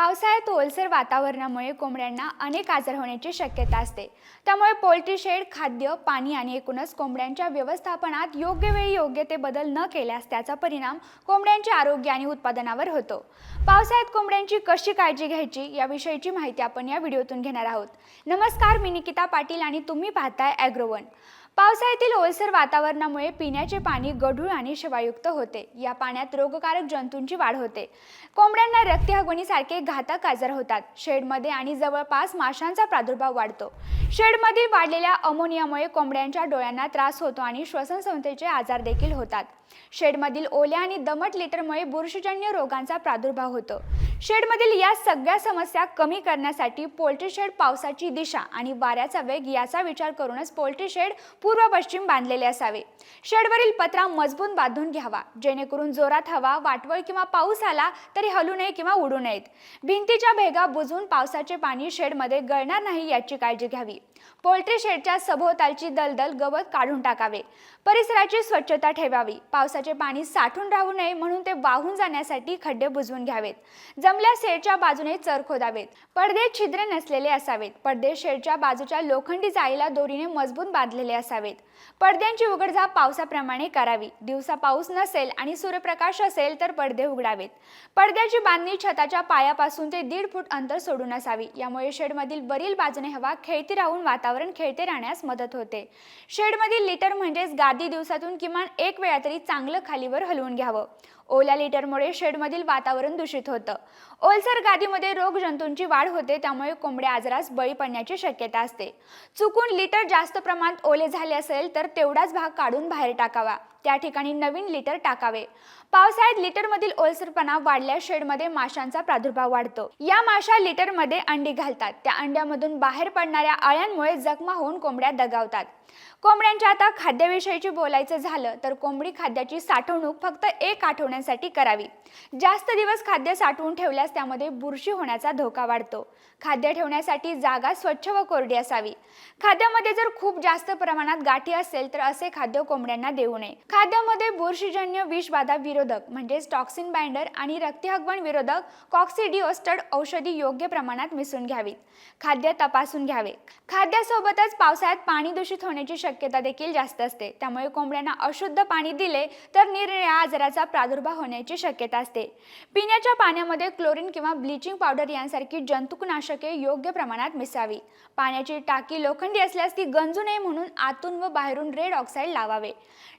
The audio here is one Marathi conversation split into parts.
पावसाळ्यात ओलसर वातावरणामुळे कोंबड्यांना अनेक आजार होण्याची शक्यता असते. त्यामुळे पोल्ट्री शेड खाद्य पाणी आणि एकूणच कोंबड्यांच्या व्यवस्थापनात योग्य वेळी योग्य ते बदल न केल्यास त्याचा परिणाम कोंबड्यांच्या आरोग्य आणि उत्पादनावर होतो. पावसाळ्यात कोंबड्यांची कशी काळजी घ्यायची याविषयीची माहिती आपण या व्हिडिओतून घेणार आहोत. नमस्कार मी निकिता पाटील आणि तुम्ही पाहताय ॲग्रोवन पावसाळ्यातील ओलसर वातावरणामुळे पिण्याचे पाणी गढूळ आणि शिवायुक्त होते. या पाण्यात रोगकारक जंतूंची वाढ होते. कोंबड्यांना रक्तहगवणीसारखे घातक आजार होतात. शेडमध्ये आणि जवळपास माशांचा प्रादुर्भाव वाढतो. शेडमधील वाढलेल्या अमोनियामुळे कोंबड्यांच्या डोळ्यांना त्रास होतो आणि श्वसनसंस्थेचे आजार देखील होतात. शेडमधील ओल्या आणि दमट लिटरमुळे बुरशीजन्य रोगांचा प्रादुर्भाव होतो. शेडमधील या सगळ्या समस्या कमी करण्यासाठी पोल्ट्री शेड पावसाची दिशा आणि वाऱ्याचा वेग याचा विचार करूनच पोल्ट्री शेड पूर्व पश्चिम बांधलेले असावे. शेडवरील पत्रा मजबूत बांधून घ्यावा जेणेकरून जोरात हवा वाटवळ किंवा पाऊस आला तरी हलू नये किंवा उडू नयेत. भिंतीच्या भेगा बुजवून पावसाचे पाणी शेडमध्ये गळणार नाही याची काळजी घ्यावी. पोल्ट्री शेडच्या सभोवतालची दलदल गवत काढून टाकावे. परिसराची स्वच्छता ठेवावी. पावसाचे पाणी साठून राहू नये म्हणून ते वाहून जाण्यासाठी खड्डे बुजवून घ्यावेत. जमल्या शेडच्या बाजूने चर खोदावेत. पडदे छिद्रे नसलेले असावेत. पडदे शेडच्या बाजूच्या लोखंडी जाळीला दोरीने मजबूत बांधलेले असावेत. पडद्यांची उघडझाप पावसाप्रमाणे करावी. दिवसा पाऊस नसेल आणि सूर्यप्रकाश असेल तर पडदे उघडावेत. पडद्याची बांधणी छताच्या पायापासून ते दीड फूट अंतर सोडून असावी. यामुळे शेडमधील वरील बाजूने हवा खेळती राहून वातावरण खेळते राहण्यास मदत होते. शेडमधील लिटर म्हणजेच गादी दिवसातून किमान एक वेळा तरी चांगलं खालीवर हलवून घ्यावं. ओल्या लिटरमुळे शेडमधील वातावरण दूषित होतं. ओलसर गादीमध्ये रोग जंतूंची वाढ होते त्यामुळे कोंबड्या आजारास बळी पडण्याची शक्यता असते. चुकून लिटर जास्त प्रमाणात ओले झाले असेल तर तेवढाच भाग काढून बाहेर टाकावा. त्या ठिकाणी नवीन लिटर टाकावे. पावसाळ्यात लिटरमधील ओलसरपणा वाढल्यास शेडमध्ये माशांचा प्रादुर्भाव वाढतो. या माशा लिटरमध्ये अंडी घालतात. त्या अंड्यामधून बाहेर पडणाऱ्या अळ्यांमुळे जखमा होऊन कोंबड्या दगावतात. कोंबड्यांच्या आता खाद्याविषयीची बोलायचं झालं तर कोंबडी खाद्याची साठवणूक फक्त एक आठवड्यासाठी करावी. जास्त दिवस खाद्य साठवून ठेवल्यास त्यामध्ये बुरशी होण्याचा धोका वाढतो. खाद्य ठेवण्यासाठी जागा स्वच्छ व कोरडी असावी. खाद्यामध्ये जर खूप जास्त प्रमाणात गाठी असेल तर असे खाद्य कोंबड्यांना देऊ नये. खाद्यामध्ये बुरशीजन्य विषबाधा विरोधक म्हणजेच टॉक्सिन बाइंडर आणि रक्तहगवण विरोधक कॉक्सिडिओस्टड औषधी योग्य प्रमाणात मिसळून घ्यावीत. खाद्य तपासून घ्यावे. खाद्यासोबतच पावसाळ्यात पाणी दूषित होण्याची शक्यता देखील जास्त असते. त्यामुळे कोंबड्यांना अशुद्ध पाणी दिले तर निरनिळ्या आजाराचा प्रादुर्भाव होण्याची शक्यता असते. पिण्याच्या पाण्यामध्ये क्लोरीन किंवा ब्लिचिंग पावडर यांसारखी जंतुनाशके योग्य प्रमाणात मिसावी पाण्याची टाकी लोखंडी असल्यास ती गंजू नये म्हणून आतून व बाहेरून रेड ऑक्साईड लावावे.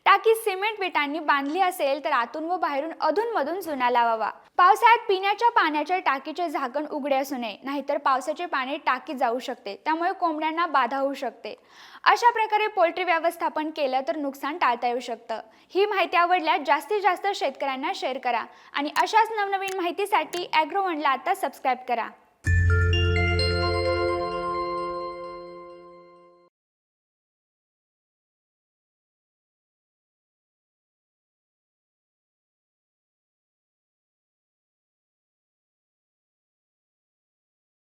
टाकी सिमेंट विटांनी बांधली असेल तर आतून व बाहेरून अधूनमधून जुना लावावा. पावसाळ्यात पिण्याच्या पाण्याच्या टाकीचे झाकण उघडे असू नये नाहीतर पावसाचे पाणी टाकीत जाऊ शकते त्यामुळे कोंबड्यांना बाधा होऊ शकते. अशा प्रकारे पोल्ट्री व्यवस्थापन केलं तर नुकसान टाळता येऊ शकतं. ही माहिती आवडल्यास जास्तीत जास्त शेतकऱ्यांना शेअर करा आणि अशाच नवनवीन माहितीसाठी ॲग्रोवनला आता सबस्क्राईब करा.